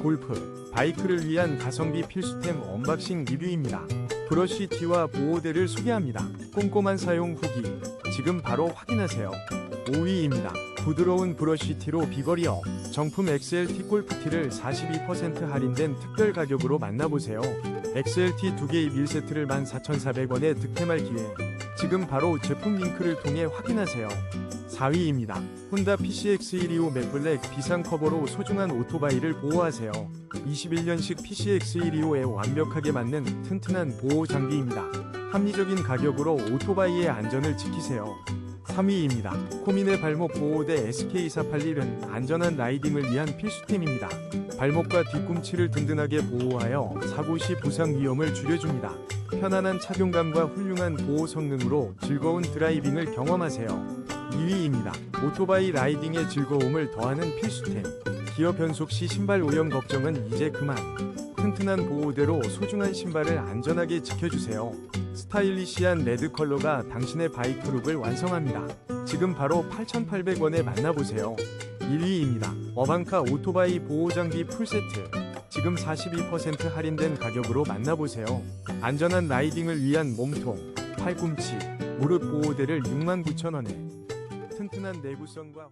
골프, 바이크를 위한 가성비 필수템 언박싱 리뷰입니다. 브러쉬티와 보호대를 소개합니다. 꼼꼼한 사용 후기 지금 바로 확인하세요. 5위입니다. 부드러운 브러쉬티로 비거리 업 정품 XLT 골프티를 42% 할인된 특별 가격으로 만나보세요. XLT 2개의 밀세트를 14,400원에 득템할 기회 지금 바로 제품 링크를 통해 확인하세요. 4위입니다. 혼다 PCX125 맥블랙 비상 커버로 소중한 오토바이를 보호하세요. 21년식 PCX125에 완벽하게 맞는 튼튼한 보호 장비입니다. 합리적인 가격으로 오토바이의 안전을 지키세요. 3위입니다. 코민의 발목 보호대 SK481은 안전한 라이딩을 위한 필수템입니다. 발목과 뒤꿈치를 든든하게 보호하여 사고 시 부상 위험을 줄여줍니다. 편안한 착용감과 훌륭한 보호 성능으로 즐거운 드라이빙을 경험하세요. 2위입니다. 오토바이 라이딩의 즐거움을 더하는 필수템. 기어 변속 시 신발 오염 걱정은 이제 그만. 튼튼한 보호대로 소중한 신발을 안전하게 지켜주세요. 스타일리시한 레드 컬러가 당신의 바이크 룩을 완성합니다. 지금 바로 8,800원에 만나보세요. 1위입니다. 어반카 오토바이 보호장비 풀세트. 지금 42% 할인된 가격으로 만나보세요. 안전한 라이딩을 위한 몸통, 팔꿈치, 무릎 보호대를 69,000원에 튼튼한 내구성과